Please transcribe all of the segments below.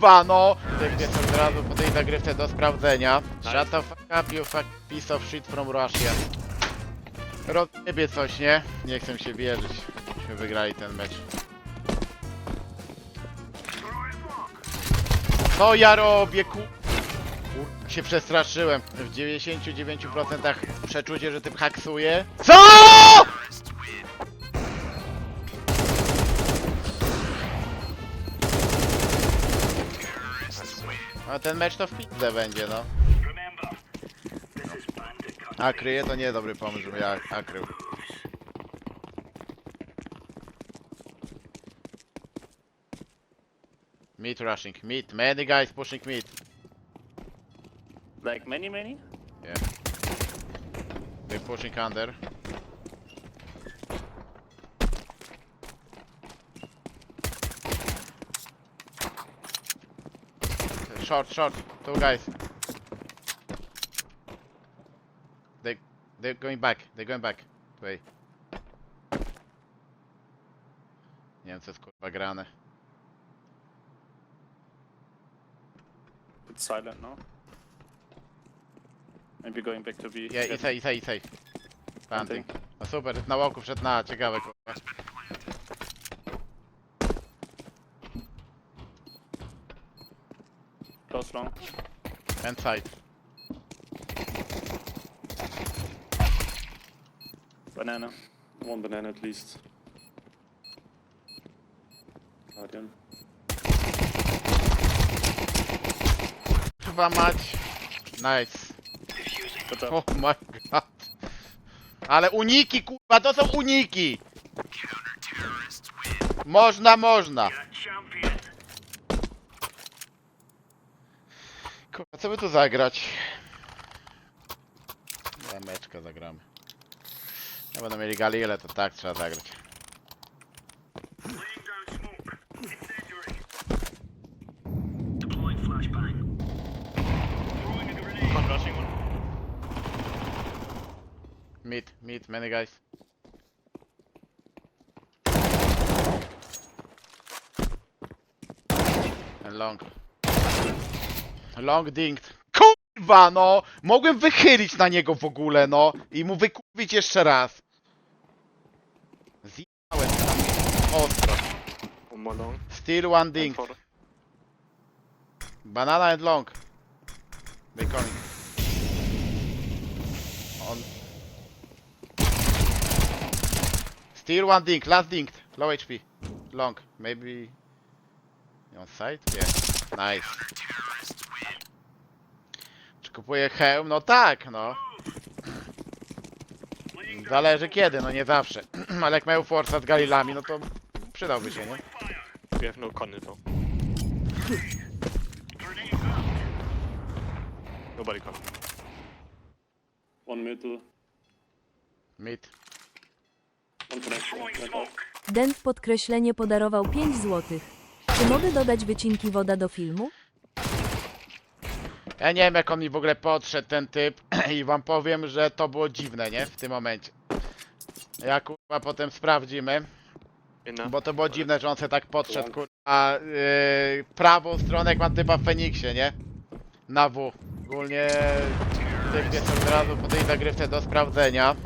Kurwa no! Tak jest od razu po tej zagrywce do sprawdzenia. Shut the fuck up, you fuck piece of shit from Russia. Rozjebie coś, nie? Nie chcę się wierzyć. Myśmy wygrali ten mecz. Co ja robię, ku... Kur... się przestraszyłem. W 99% przeczucie, że typ haksuje. CO?! Ten mecz to w pizdę będzie, no. A kryje to nie dobry pomysł, żeby ja a krył. Meat rushing, meat, many guys pushing meat. Like many, many? They're pushing under. Short, short, two guys. They, they're going back, they're going back. Wait. Nie wiem co jest kurwa grane. It's silent now. Maybe going back to B. Yeah, Isai, Isai, Isai. Planting. No super, na łoku wszedł na, ciekawe kurwa. Close long. And side. Banana. One banana at least. Guardian. Kurwa mać. Nice. Good job. Oh my god. Ale uniki, kurwa, to są uniki! Można, można. Co by tu zagrać? Zameczkę zagramy. Ja będę mieli Galilę, to tak trzeba zagrać. Mid, mid, many guys. And long. Long dinged. Kurwa no! Mogłem wychylić na niego w ogóle no! I mu wykupić jeszcze raz. Zjebałem tam ostro. One more long. Still one And ding. Banana and long. They coming. On. Still one dink, last dinked. Low HP. Long. Maybe. On side? Yeah. Nice. Czy kupuję hełm? No tak, no. Zależy kiedy, no nie zawsze. Ale jak mają forsa z galilami, no to przydałby się, nie? No con info. Nobody con. One middle, Mid. one connection. Podkreślenie podarował 5 złotych. Czy mogę dodać wycinki woda do filmu? Ja nie wiem jak on mi w ogóle podszedł ten typ i wam powiem, że to było dziwne, nie? W tym momencie. Ja kurwa potem sprawdzimy, bo to było dziwne, że on se tak podszedł kurwa yy, prawą stronę jak mam typa w Feniksie, nie? Na W. Ogólnie typ jest od razu po tej zagrywce do sprawdzenia.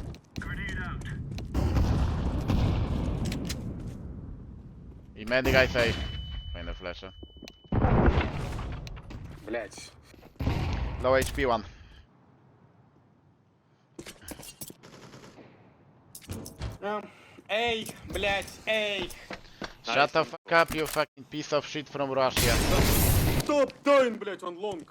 I many guys say. Flesze. Блять. Low HP one. Эй, блять, эй! Shut the fuck up you fucking piece of shit from Russia. Stop dying, блять, он long.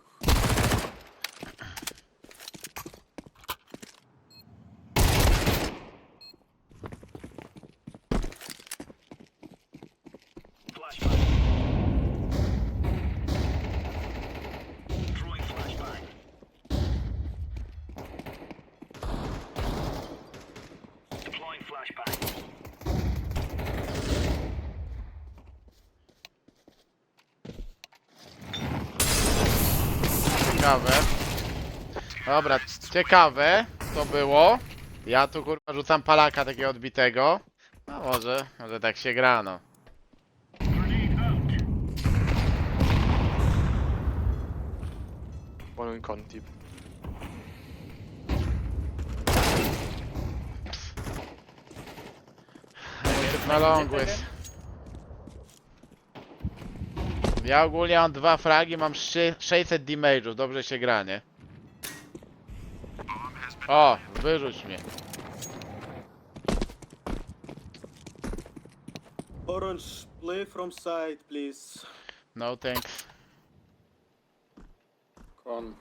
Ciekawe. Dobra, ciekawe to było. Ja tu kurwa rzucam palaka takiego odbitego. No może, może tak się gra no. Con deep. Na longu jest. Ja ogólnie mam dwa fragi, mam szy- 600 damage'ów, dobrze się gra, nie? O, wyrzuć mnie. Orange, play from side, please. No thanks. Con.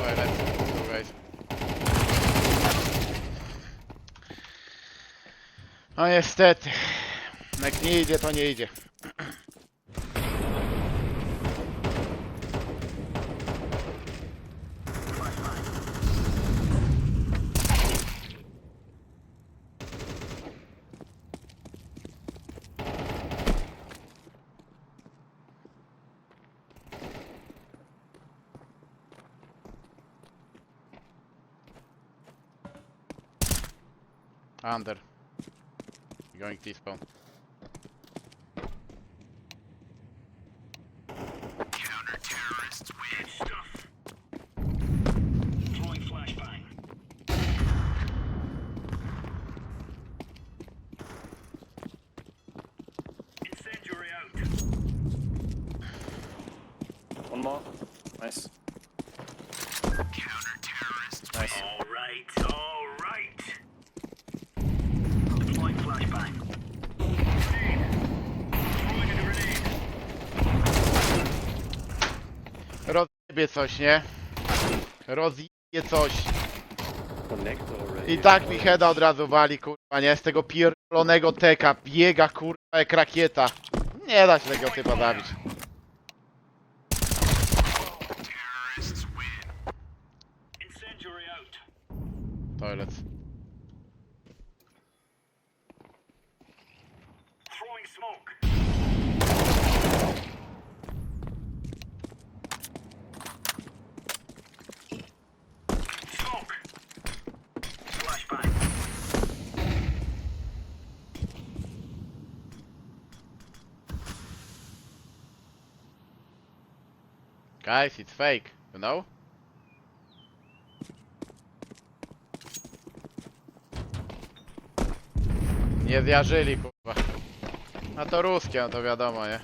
Oj, lecę, tu guys. No niestety. Jak nie idzie, to nie idzie. Under. Going T-spawn. One more. Nice. Nice. Rozjebie coś, nie? Rozjebie coś. I tak mi heada od razu wali, kurwa, nie? Z tego pierdolonego teka biega, kurwa, jak rakieta. Nie da się tego typa zabić. Toilet. Guys, it's fake, you know? Nie zjarzyli, kurwa. A to ruskie, no to wiadomo, nie?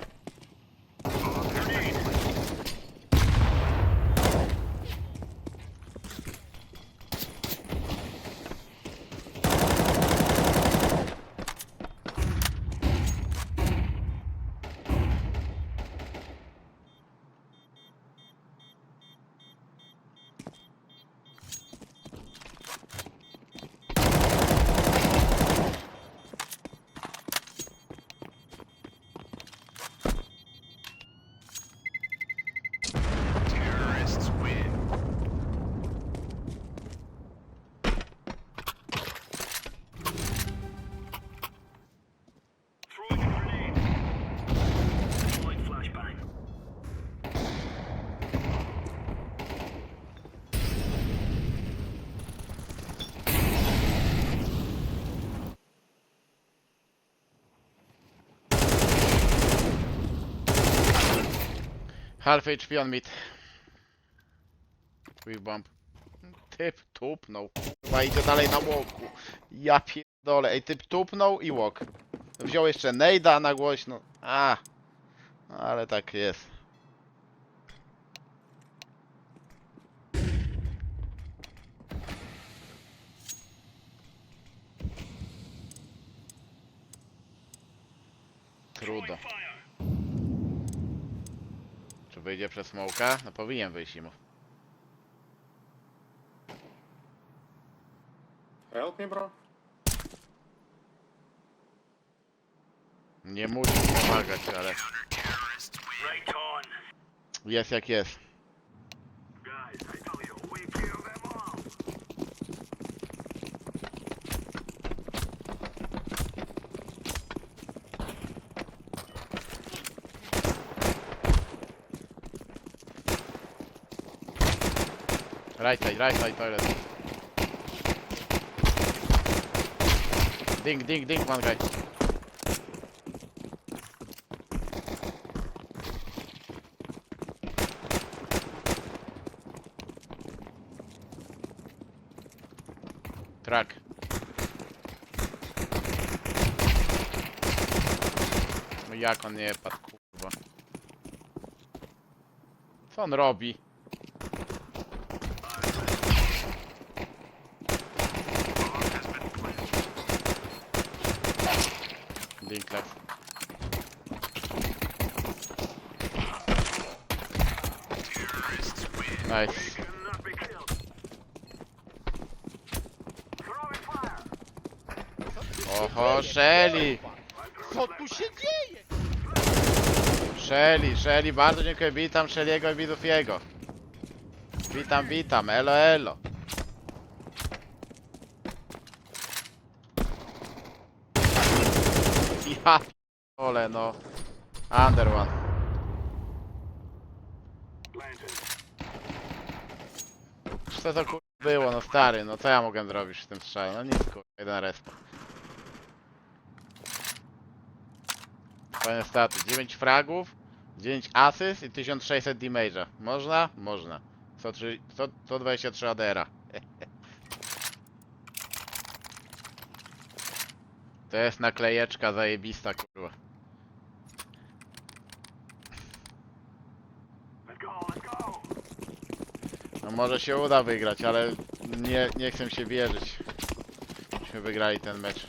Half HP on mid. Quick bump. Typ tupnął. Chyba idzie dalej na łoku. Ja pierdolę. Ej, typ tupnął i łok. Wziął jeszcze Nejda na głośno. A. Ale tak jest. Trudno. Wyjdzie przez smoka? No powinien wyjść mu. Help me, bro. Nie musi pomagać, ale... Jest jak jest. Right side, right side toilet. Ding, ding, ding, one guy. Track. No jak on nie padł, kurwa. Co on robi? Nice. Oho, Shelly! Co tu się dzieje? Shelly, Shelly, bardzo dziękuję. Witam Shelly'ego i widzów jego. Witam, witam. Elo, elo. Ja ole no. Under one. Co to kur... było, no stary, no co ja mogę zrobić w tym strzale? No nic kur... jeden resp. Fajne staty. 9 fragów, 9 asyst i 1600 damage'a. Można? Można. 103 100 123 ADR-a. To jest naklejeczka zajebista, kurwa. No może się uda wygrać, ale nie, nie chcę się wierzyć. Myśmy wygrali ten mecz.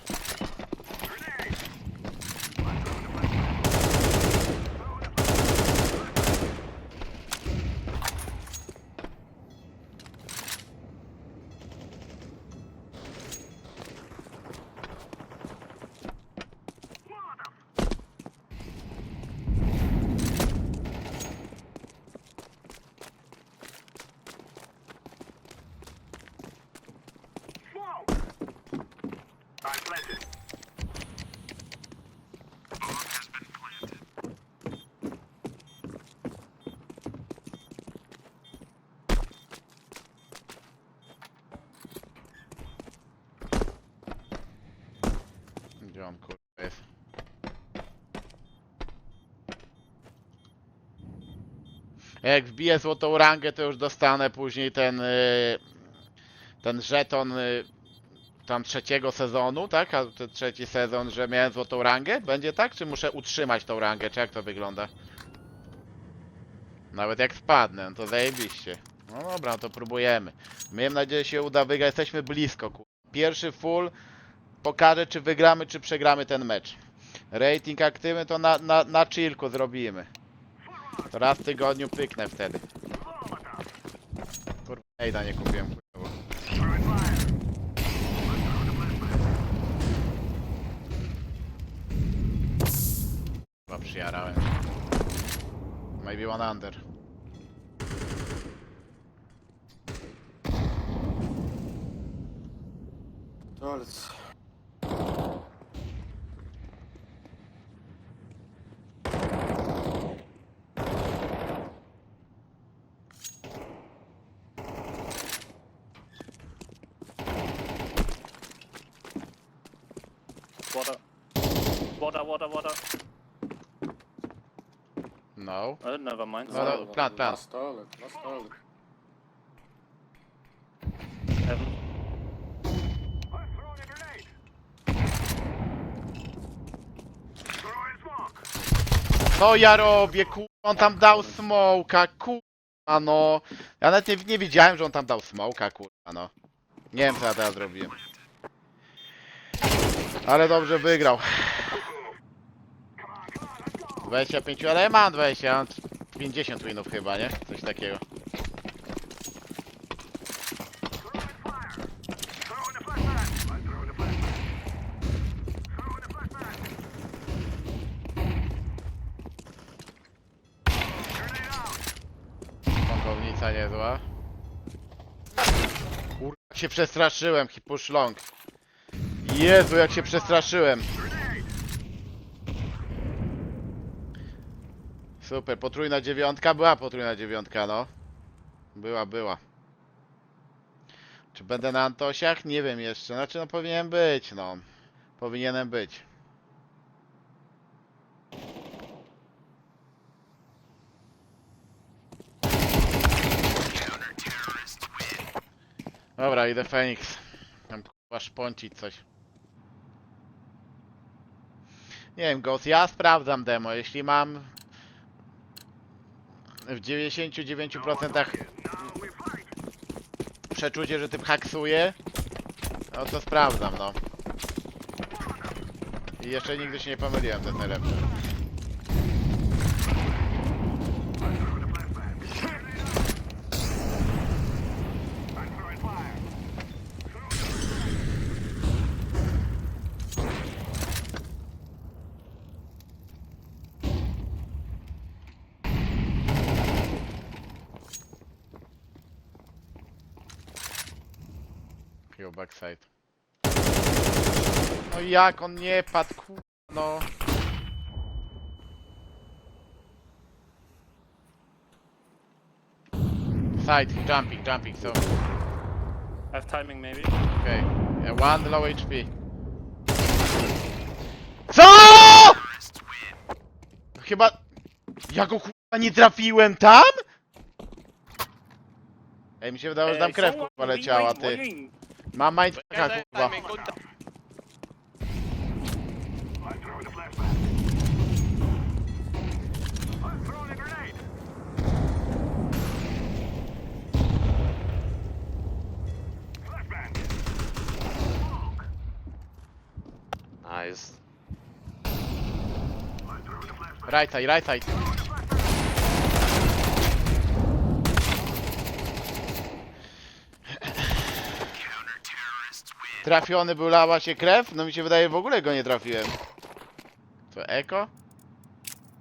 Gdzie on kurwa jest? Jak wbiję złotą rangę, to już dostanę później ten y, ten żeton y, tam trzeciego sezonu, tak? A ten trzeci sezon, że miałem złotą rangę? Będzie tak? Czy muszę utrzymać tą rangę? Czy jak to wygląda? Nawet jak spadnę, no to zajebiście. No dobra, no to próbujemy. Miejmy nadzieję, że się uda wygrać. Jesteśmy blisko. Pierwszy full pokaże, czy wygramy, czy przegramy ten mecz. Rating aktywny to na, na, na chillku zrobimy. To raz w tygodniu pyknę wtedy. Kurwa, Ejda nie kupiłem. chujowo. Chyba przyjarałem. Maybe one under. Oh, let's... Water. Water, water, water. No. Uh, never mind. No, no, plant, plant. Last toilet, last toilet. Heaven. Co ja robię, kurwa, on tam dał smoka, kurwa, no. Ja nawet nie, nie widziałem, że on tam dał smoka, kurwa, no. Nie wiem, co ja teraz zrobiłem. Ale dobrze wygrał. 25, ale ja mam 20, ja mam 50 winów chyba, nie? Coś takiego. Kąkownica niezła. Kurwa, jak się przestraszyłem, hipush long. Jezu, jak się przestraszyłem. Super, potrójna dziewiątka? Była potrójna dziewiątka, no. Była, była. Czy będę na Antosiach? Nie wiem jeszcze. Znaczy, no powinien być, no. Powinienem być. Dobra, idę Fenix. Tam kurwa szponcić coś. Nie wiem, Ghost, ja sprawdzam demo. Jeśli mam w 99% przeczucie, że typ haksuje, no to sprawdzam, no. I jeszcze nigdy się nie pomyliłem, to jest najlepsze. Backside. No jak on nie padł, kurwa, no. Side, jumping, jumping, so, Have timing maybe. okay. Yeah, one low HP. CO?! Chyba... Ja go kurwa nie trafiłem tam? Ej, mi się wydało, że tam krew kurwa leciała, ty. Wing. Mam mindfucka Gather kurwa. timing, good time. Nice. Right side, right side. Trafiony był, lała się krew? No mi się wydaje, w ogóle go nie trafiłem. Co, eko?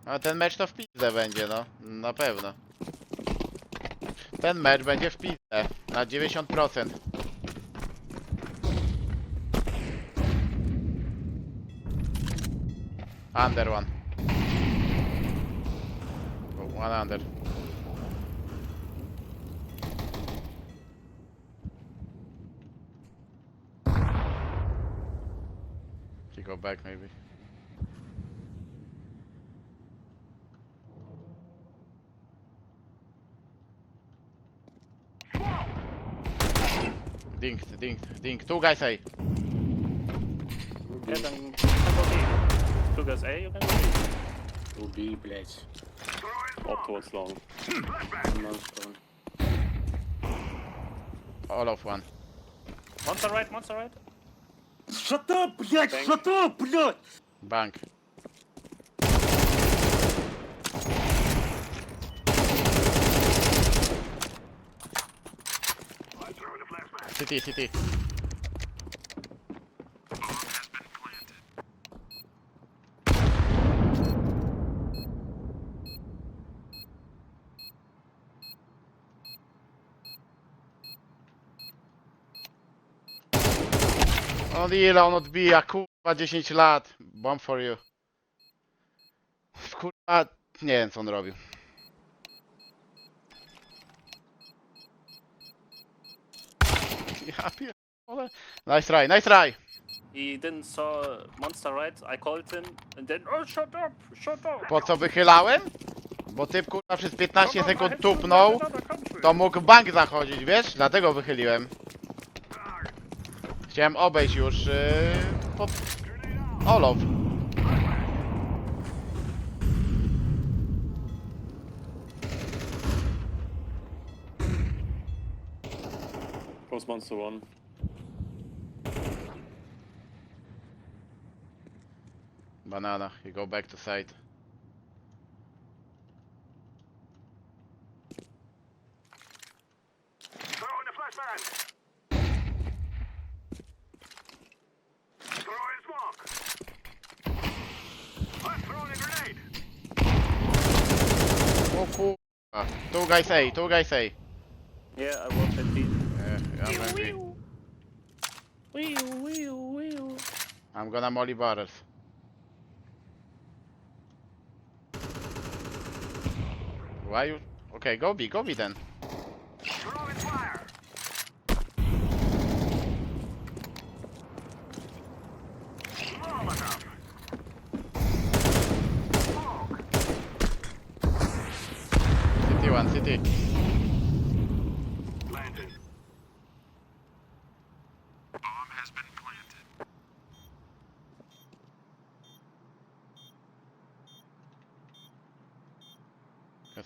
No ten mecz to w pizdę będzie, no. Na pewno. Ten mecz będzie w pizdę. Na 90%. Under one. One under. go back maybe. Dink, dink, dink. Two guys A. Yeah, then you can go B. Two guys A, you can go B. Убей, блядь. Up towards long. Монстр. All of one. Monster right, monster right. Шатап, блядь, Thank- шатап, блядь! Банк. Сити, сити. On ile on odbija, kurwa 10 lat. Bomb for you. Kurwa, nie wiem co on robił. Ja pierdolę. Nice try, nice try. He didn't saw monster right. I called him and then oh shut up, shut up. Po co wychylałem? Bo typ kurwa przez 15 Shut up, I sekund tupnął, to mógł bank zachodzić, wiesz? Dlatego wychyliłem. Chciałem obejść już yy, pod Olof. Close monster one. Banana, you go back to side. O kurwa. Two guys A, two guys A. Yeah, I want at B. Yeah, yeah, maybe. Wee wee wee. I'm gonna molly barrels. Why you? Okay, go B, go B then.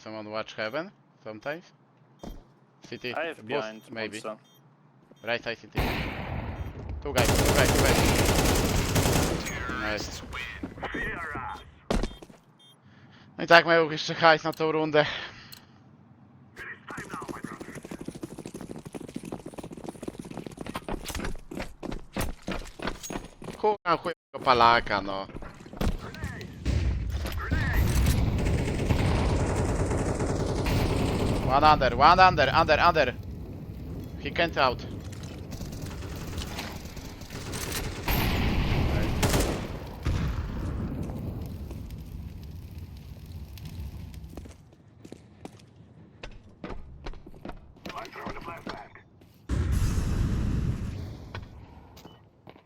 Someone watch heaven sometimes? City. I have boost, behind maybe. monster. Right side city. Two guys, two guys, two guys. Nice. No i tak mają jeszcze hajs na tą rundę. Kurwa, chujego palaka, no. One under, one under, under, under. He can't out.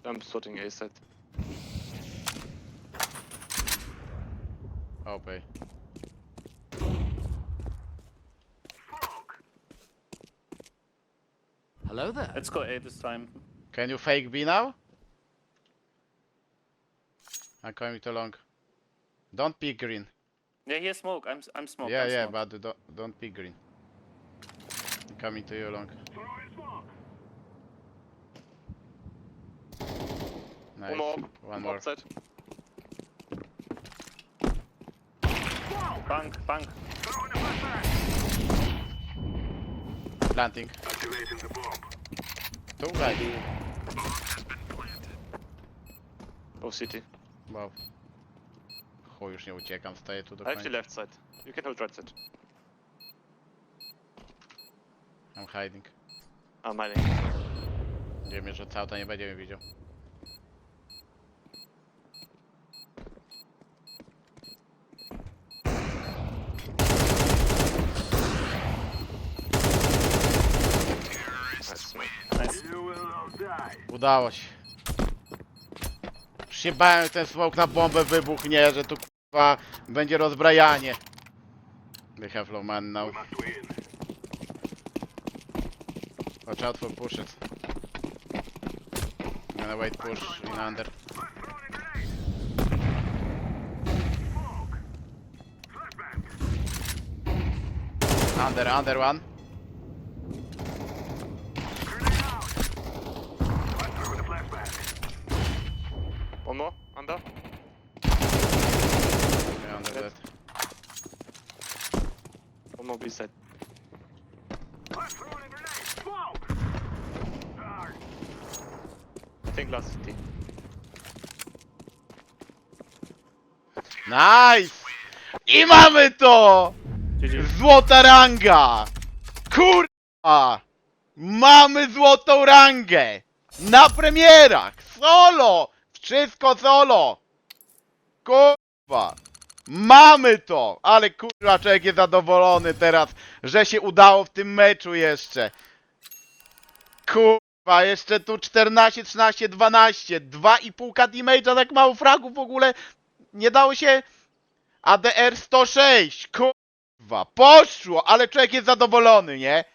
I'm sorting A side. Obey. Hello there. Let's go A this time. Can you fake B now? I'm coming too long. Don't pick green. Yeah, here's smoke. I'm I'm smoke. yeah, I'm yeah, smoke. but don't, don't pick green. I'm coming to you long. Nice. One more. One more. Outside. Bank, bank. Planting. Two guys. Oh, city. Wow. Chuj, już nie uciekam, stoję tu do I have the końca. left side. You can hold right side. I'm hiding. I'm mining. Wiemy, że cały to nie będzie mnie widział. Nice. Udało się. Już się bałem, że ten smok na bombę wybuchnie, że tu kurwa będzie rozbrajanie. They have low man now. Watch out for pushes. I'm gonna wait push in under. Under, under one. One more. Under. Yeah, under that. One more B side. I think last city. Nice! I mamy to! Złota ranga! Kurwa! Mamy złotą rangę! Na premierach! Solo! Wszystko solo! Kurwa! Mamy to! Ale kurwa, człowiek jest zadowolony teraz, że się udało w tym meczu jeszcze. Kurwa, jeszcze tu 14, 13, 12, 2,5 cut damage'a, tak mało fragów w ogóle. Nie dało się... ADR 106, kurwa, poszło, ale człowiek jest zadowolony, nie?